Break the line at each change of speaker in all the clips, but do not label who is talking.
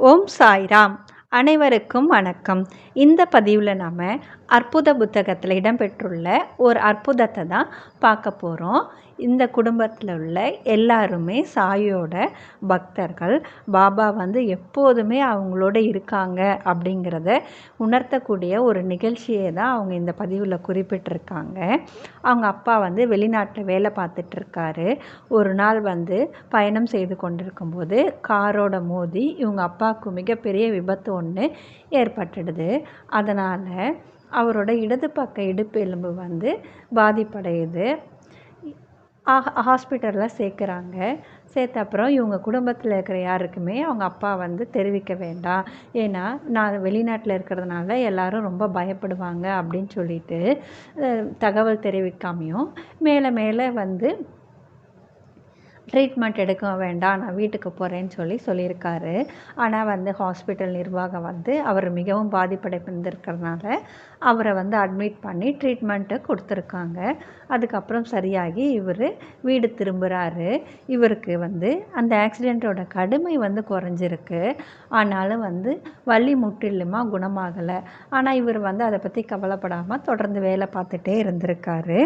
ஓம் சாய்ராம். அனைவருக்கும் வணக்கம். இந்த பதிவில் நாம் அற்புத புத்தகத்தில் இடம்பெற்றுள்ள ஒரு அற்புதத்தை தான் பார்க்க போகிறோம் இந்த குடும்பத்தில் உள்ள எல்லாருமே சாயோட பக்தர்கள் பாபா வந்து எப்போதுமே அவங்களோட இருக்காங்க அப்படிங்கிறத உணர்த்தக்கூடிய ஒரு நிகழ்ச்சியை தான் அவங்க இந்த பதிவில் குறிப்பிட்டிருக்காங்க. அவங்க அப்பா வந்து வெளிநாட்டில் வேலை பார்த்துட்ருக்காரு. ஒரு நாள் வந்து பயணம் செய்து கொண்டிருக்கும்போது காரோட மோதி இவங்க அப்பாவுக்கு மிகப்பெரிய விபத்து ஒன்று ஏற்பட்டுடுது. அதனால் அவரோட இடது பக்க இடுப்பு எலும்பு வந்து பாதிப்படையுது. ஹாஸ்பிட்டலில் சேர்க்குறாங்க. சேர்த்த அப்புறம் இவங்க குடும்பத்தில் இருக்கிற யாருக்குமே அவங்க அப்பா வந்து தெரிவிக்க வேண்டாம். ஏன்னா நான் வெளிநாட்டில் இருக்கிறதுனால எல்லாரும் ரொம்ப பயப்படுவாங்க அப்படின்னு சொல்லிட்டு தகவல் தெரிவிக்காமையும் மேலே மேலே வந்து ட்ரீட்மெண்ட் எடுக்க வேண்டாம் நான் வீட்டுக்கு போகிறேன்னு சொல்லி சொல்லியிருக்காரு. ஆனால் வந்து ஹாஸ்பிட்டல் நிர்வாகம் வந்து அவர் மிகவும் பாதிப்படைந்திருக்கிறதுனால அவரை வந்து அட்மிட் பண்ணி ட்ரீட்மெண்ட்டு கொடுத்துருக்காங்க. அதுக்கப்புறம் சரியாகி இவர் வீடு திரும்புகிறாரு இவருக்கு வந்து அந்த ஆக்சிடெண்ட்டோட கடுமை வந்து குறைஞ்சிருக்கு. ஆனாலும் வந்து வலி முற்றிலுமா குணமாகலை. ஆனால் இவர் வந்து அதை பற்றி கவலைப்படாமல் தொடர்ந்து வேலை பார்த்துட்டே இருந்திருக்காரு.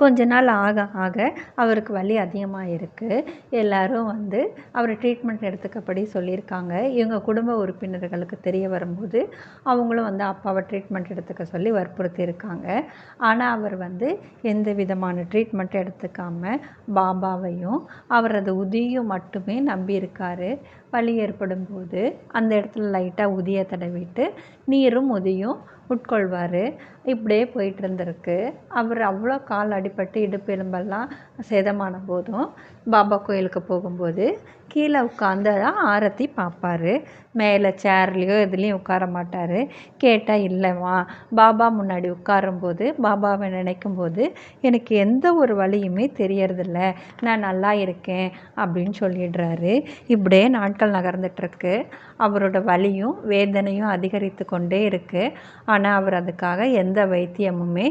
கொஞ்ச நாள் ஆக ஆக அவருக்கு வலி அதிகமாக இருக்குது எல்லோரும் வந்து அவரை ட்ரீட்மெண்ட் எடுத்துக்கப்படி சொல்லியிருக்காங்க. இவங்க குடும்ப உறுப்பினர்களுக்கு தெரிய வரும்போது அவங்களும் வந்து அப்பாவை ட்ரீட்மெண்ட் எடுத்துக்க சொல்லி வற்புறுத்தி இருக்காங்க ஆனால் அவர் வந்து எந்த விதமான ட்ரீட்மெண்ட் எடுத்துக்காமல் பாபாவையும் அவரது உதியும் மட்டுமே நம்பியிருக்காரு. வலி ஏற்படும் போது அந்த இடத்துல லைட்டாக உதியை தடவிட்டு நீரும் உதியும் உட்கொள்வார். இப்படியே போயிட்டு இருந்திருக்கு அவர் அவ்வளோ கால் அடிபட்டு இடுப்பு எலும்பெல்லாம் சேதமான போதும். பாபா கோயிலுக்கு போகும்போது கீழே உட்காந்து தான் ஆரத்தி பார்ப்பார். மேலே சேர்லேயோ எதுலேயும் உட்கார மாட்டார். கேட்டால் இல்லைம்மா பாபா முன்னாடி உட்காரும்போது பாபாவை நினைக்கும் போது எனக்கு எந்த ஒரு வழியுமே தெரியறதில்ல. நான் நல்லா இருக்கேன் அப்படின்னு சொல்லிடுறாரு. இப்படியே நாட்கள் நகர்ந்துட்டுருக்கு. அவரோட வலியும் வேதனையும் அதிகரித்து கொண்டே இருக்குது ஆனால் அவர் அதுக்காக எந்த வைத்தியமுமே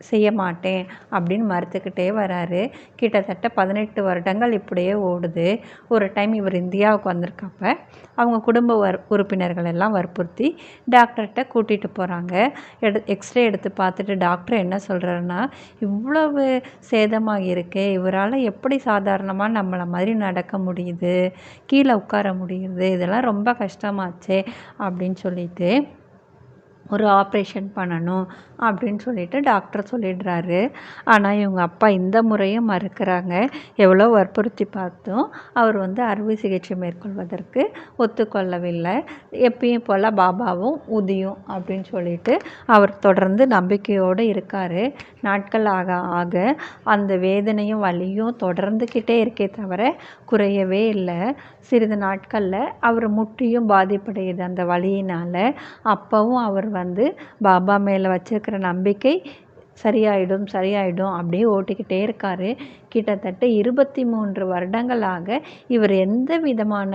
செய்ய மாட்டேன் அப்படின்னு மறுத்துக்கிட்டே வராரு. கிட்டத்தட்ட பதினெட்டு வருடங்கள் இப்படியே ஓடுது. ஒரு டைம் இவர் இந்தியாவுக்கு வந்திருக்கப்ப அவங்க குடும்ப வர் உறுப்பினர்கள் எல்லாம் வற்புறுத்தி டாக்டர்கிட்ட கூட்டிகிட்டு போகிறாங்க எடு எக்ஸ்ரே எடுத்து பார்த்துட்டு டாக்டர் என்ன சொல்கிறாருன்னா இவ்வளவு சேதமாக இருக்கு இவரால் எப்படி சாதாரணமாக நம்மளை மாதிரி நடக்க முடியுது? கீழே உட்கார முடியுது இதெல்லாம் ரொம்ப கஷ்டமாச்சே அப்படின்னு சொல்லிட்டு ஒரு ஆப்ரேஷன் பண்ணணும் அப்படின்னு சொல்லிட்டு டாக்டர் சொல்லிடுறாரு. ஆனால் இவங்க அப்பா இந்த முறையும் மறுக்கிறாங்க. எவ்வளோ வற்புறுத்தி பார்த்தும் அவர் வந்து அறுவை சிகிச்சை மேற்கொள்வதற்கு ஒத்துக்கொள்ளவில்லை. எப்பயும் போல் பாபாவும் உதியும் அப்படின்னு சொல்லிட்டு அவர் தொடர்ந்து நம்பிக்கையோடு இருக்கார். நாட்கள் ஆக ஆக அந்த வேதனையும் வலியும் தொடர்ந்துக்கிட்டே இருக்கே தவிர குறையவே இல்லை. சிறிது நாட்களில் அவர் முட்டியும் பாதிப்படையுது அந்த வலியினால். அப்போவும் அவர் வந்து பாபா மேலே வச்சிருக்கிற நம்பிக்கை சரியாயிடும் சரியாயிடும் அப்படியே ஓட்டிக்கிட்டே இருக்கார். கிட்டத்தட்ட இருபத்தி மூன்று வருடங்களாக இவர் எந்த விதமான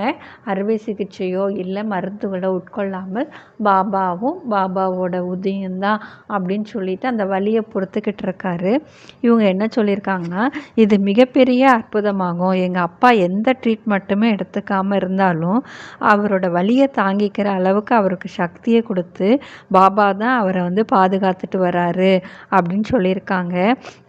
அறுவை சிகிச்சையோ இல்லை மருந்துகளோ உட்கொள்ளாமல் பாபாவும் பாபாவோட உதயம் தான் அப்படின்னு சொல்லிட்டு அந்த வழியை பொறுத்துக்கிட்டு இருக்காரு. இவங்க என்ன சொல்லியிருக்காங்கன்னா இது மிகப்பெரிய அற்புதமாகும். எங்கள் அப்பா எந்த ட்ரீட்மெண்ட்டுமே எடுத்துக்காமல் இருந்தாலும் அவரோட வழியை தாங்கிக்கிற அளவுக்கு அவருக்கு சக்தியை கொடுத்து பாபா தான் அவரை வந்து பாதுகாத்துட்டு வராரு அப்படின்னு சொல்லியிருக்காங்க.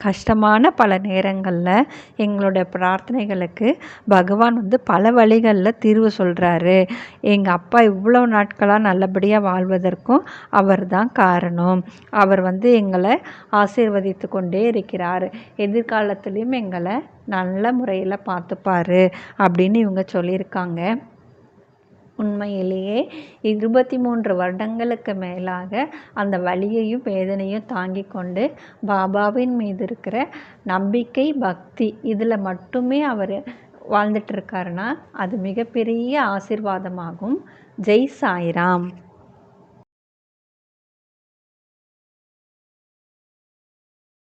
கஷ்டமான பல நேரங்களில் எங்களோட பிரார்த்தனைகளுக்கு பகவான் வந்து பல வழிகளில் தீர்வு சொல்கிறாரு எங்கள் அப்பா இவ்வளோ நாட்களாக நல்லபடியாக வாழ்வதற்கும் அவர் தான் காரணம். அவர் வந்து எங்களை ஆசீர்வதித்து கொண்டே இருக்கிறார். எதிர்காலத்துலேயும் எங்களை நல்ல முறையில் பார்த்துப்பாரு அப்படின்னு இவங்க சொல்லியிருக்காங்க. உண்மையிலேயே இருபத்தி மூன்று வருடங்களுக்கு மேலாக அந்த வலியையும் வேதனையும் தாங்கி கொண்டு பாபாவின் மீது இருக்கிற நம்பிக்கை பக்தி இதில் மட்டுமே அவர் வாழ்ந்துட்டுருக்காருன்னா அது மிகப்பெரிய ஆசிர்வாதமாகும். ஜெய் சாய்ராம்.